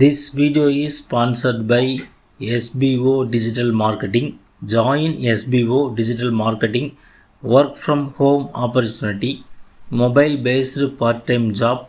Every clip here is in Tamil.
This video is sponsored by SBO Digital Marketing. Join SBO Digital Marketing. Work from home opportunity, mobile based part time job,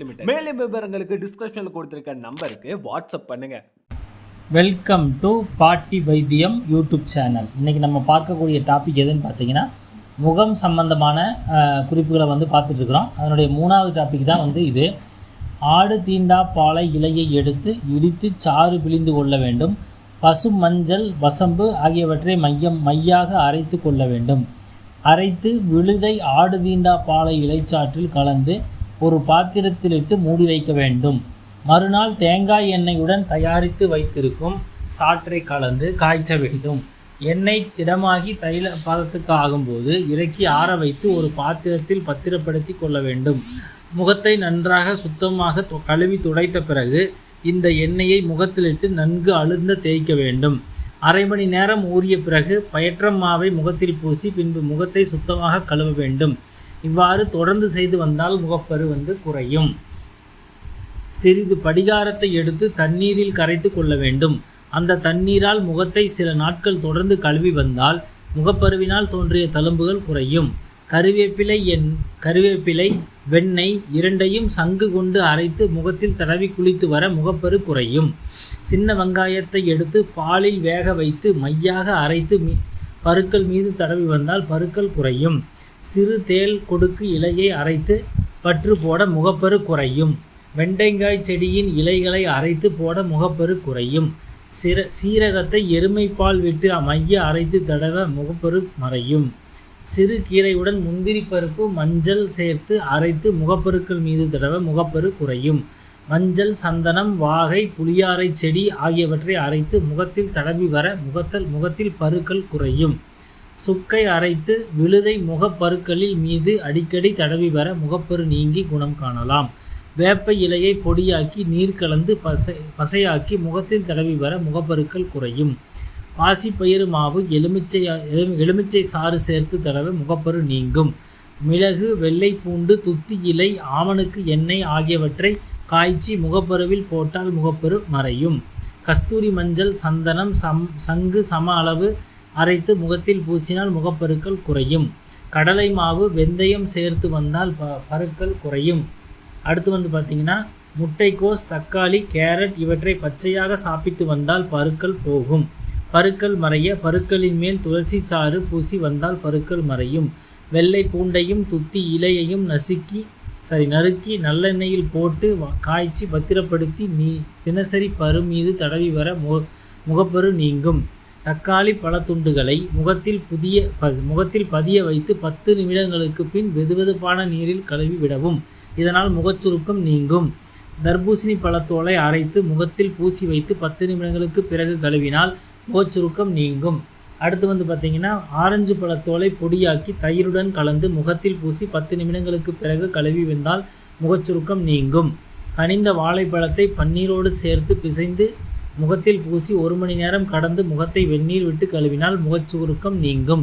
limited மேலும் விவரங்களுக்கு டிஸ்கிரிப்ஷன்ல கொடுத்திருக்க நம்பருக்கு வாட்ஸ்அப் பண்ணுங்க. வெல்கம் டு பாட்டி வைத்தியம் யூடியூப் சேனல் இன்றைக்கி நம்ம பார்க்கக்கூடிய டாபிக் எதுன்னு பார்த்தீங்கன்னா முகம் சம்பந்தமான குறிப்புகளை வந்து பார்த்துட்ருக்குறோம் அதனுடைய மூணாவது டாபிக் தான் வந்து இது. ஆடு தீண்டா பாலை இலையை எடுத்து இடித்து சாறு பிழிந்து கொள்ள வேண்டும். பசு மஞ்சள் வசம்பு ஆகியவற்றை மையம் மையாக அரைத்து கொள்ள வேண்டும். அரைத்து விழுதை ஆடு தீண்டா பாலை இலைச்சாற்றில் கலந்து ஒரு பாத்திரத்திலிட்டு மூடி வைக்க வேண்டும். மறுநாள் தேங்காய் எண்ணெயுடன் தயாரித்து வைத்திருக்கும் சாற்றை கலந்து காய்ச்ச வேண்டும். எண்ணெய் திடமாகி தைல பதத்துக்கு ஆகும்போது இறக்கி ஆற வைத்து ஒரு பாத்திரத்தில் பத்திரப்படுத்தி கொள்ள வேண்டும். முகத்தை நன்றாக சுத்தமாக கழுவி துடைத்த பிறகு இந்த எண்ணெயை முகத்திலிட்டு நன்கு அழுந்த தேய்க்க வேண்டும். அரை மணி நேரம் ஊறிய பிறகு பயற்றம் மாவை முகத்தில் பூசி பின்பு முகத்தை சுத்தமாக கழுவ வேண்டும். இவ்வாறு தொடர்ந்து செய்து வந்தால் முகப்பரு வந்து குறையும். சிறிது படிகாரத்தை எடுத்து தண்ணீரில் கரைத்து கொள்ள வேண்டும். அந்த தண்ணீரால் முகத்தை சில நாட்கள் தொடர்ந்து கழுவி வந்தால் முகப்பருவினால் தோன்றிய தழும்புகள் குறையும். கருவேப்பிலை எண் கருவேப்பிலை வெண்ணெய் இரண்டையும் சங்கு கொண்டு அரைத்து முகத்தில் தடவி குளித்து வர முகப்பரு குறையும். சின்ன வெங்காயத்தை எடுத்து பாலில் வேக வைத்து மையாக அரைத்து மீ பருக்கள் மீது தடவி வந்தால் பருக்கள் குறையும். சிறு தேள் கொடுக்கு இலையை அரைத்து பற்று போட முகப்பரு குறையும். வெண்டைங்காய் செடியின் இலைகளை அரைத்து போட முகப்பரு குறையும். சிர சீரகத்தை எருமைப்பால் விட்டு மைய அரைத்து தடவ முகப்பரு மறையும். சிறு கீரையுடன் முந்திரி பருப்பு மஞ்சள் சேர்த்து அரைத்து முகப்பருக்கள் மீது தடவ முகப்பரு குறையும். மஞ்சள் சந்தனம் வாகை புளியாரை செடி ஆகியவற்றை அரைத்து முகத்தில் தடவி வர முகத்தல் முகத்தில் பருக்கள் குறையும். சுக்கை அரைத்து விழுதை முகப்பருக்களில் மீது அடிக்கடி தடவி வர முகப்பரு நீங்கி குணம் காணலாம். வேப்ப இலையை பொடியாக்கி நீர் கலந்து பசை பசையாக்கி முகத்தில் தடவி வர முகப்பருக்கள் குறையும். பாசிப்பயிறு மாவு எலுமிச்சை எலுமிச்சை சாறு சேர்த்து தடவ முகப்பரு நீங்கும். மிளகு வெள்ளை பூண்டு துத்தி இலை ஆமணுக்கு எண்ணெய் ஆகியவற்றை காய்ச்சி முகப்பருவில் போட்டால் முகப்பரு மறையும். கஸ்தூரி மஞ்சள் சந்தனம் சம் சங்கு சம அளவு அரைத்து முகத்தில் பூசினால் முகப்பருக்கள் குறையும். கடலை மாவு வெந்தயம் சேர்த்து வந்தால் ப பருக்கள் குறையும். அடுத்து வந்து பார்த்திங்கன்னா முட்டைக்கோஸ் தக்காளி கேரட் இவற்றை பச்சையாக சாப்பிட்டு வந்தால் பருக்கள் போகும். பருக்கள் மறைய பருக்களின் மேல் துளசி சாறு பூசி வந்தால் பருக்கள் மறையும். வெள்ளை பூண்டையும் துத்தி இலையையும் நசுக்கி சரி நறுக்கி நல்லெண்ணெயில் போட்டு காய்ச்சி பத்திரப்படுத்தி நீ தினசரி பரு மீது தடவி வர மு முகப்பரு நீங்கும். தக்காளி பழத்துண்டுகளை முகத்தில் புதிய ப முகத்தில் பதிய வைத்து பத்து நிமிடங்களுக்கு பின் வெதுவெதுப்பான நீரில் கழுவி விடவும். இதனால் முகச்சுருக்கம் நீங்கும். தர்பூசணி பழத்தோலை அரைத்து முகத்தில் பூசி வைத்து பத்து நிமிடங்களுக்கு பிறகு கழுவினால் முகச்சுருக்கம் நீங்கும். அடுத்து வந்து பார்த்தீங்கன்னா ஆரஞ்சு பழத்தோலை பொடியாக்கி தயிருடன் கலந்து முகத்தில் பூசி பத்து நிமிடங்களுக்கு பிறகு கழுவி வந்தால் முகச்சுருக்கம் நீங்கும். கனிந்த வாழைப்பழத்தை பன்னீரோடு சேர்த்து பிசைந்து முகத்தில் பூசி ஒரு மணி நேரம் கடந்து முகத்தை வெந்நீர் விட்டு கழுவினால் முகச்சுருக்கம் நீங்கும்.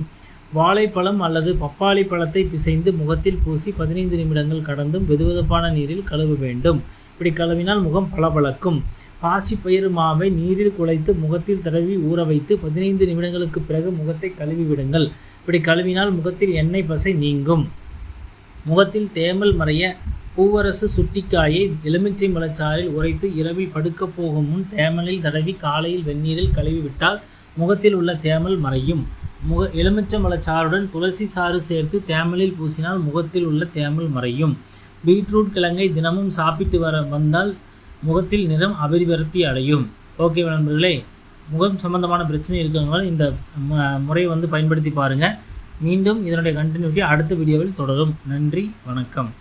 வாழைப்பழம் அல்லது பப்பாளி பழத்தை பிசைந்து முகத்தில் பூசி பதினைந்து நிமிடங்கள் கடந்தும் வெதுவெதுப்பான நீரில் கழுவ வேண்டும். இப்படி கழுவினால் முகம் பளபளக்கும். பாசிப்பயிறு மாவை நீரில் குழைத்து முகத்தில் தடவி ஊற வைத்து பதினைந்து நிமிடங்களுக்கு பிறகு முகத்தை கழுவி விடுங்கள். இப்படி கழுவினால் முகத்தில் எண்ணெய் பசை நீங்கும். முகத்தில் தேமல் மறைய பூவரசு சுட்டிக்காயை எலுமிச்சை மலச்சாறில் உரைத்து இரவில் படுக்கப் போகும் முன் தேமலில் தடவி காலையில் வெந்நீரில் கழுவி விட்டால் முகத்தில் உள்ள தேமல் மறையும். முக எலுமிச்சம்பழச்சாறுடன் துளசி சாறு சேர்த்து தேமலில் பூசினால் முகத்தில் உள்ள தேமல் மறையும். பீட்ரூட் கிழங்கை தினமும் சாப்பிட்டு வர வந்தால் முகத்தில் நிறம் அபிவிருத்தி அடையும். ஓகே நண்பர்களே முகம் சம்பந்தமான பிரச்சனை இருக்கிறவங்களும் இந்த முறையை வந்து பயன்படுத்தி பாருங்கள் மீண்டும் இதனுடைய கண்டினியூட்டி அடுத்த வீடியோவில் தொடரும். நன்றி வணக்கம்.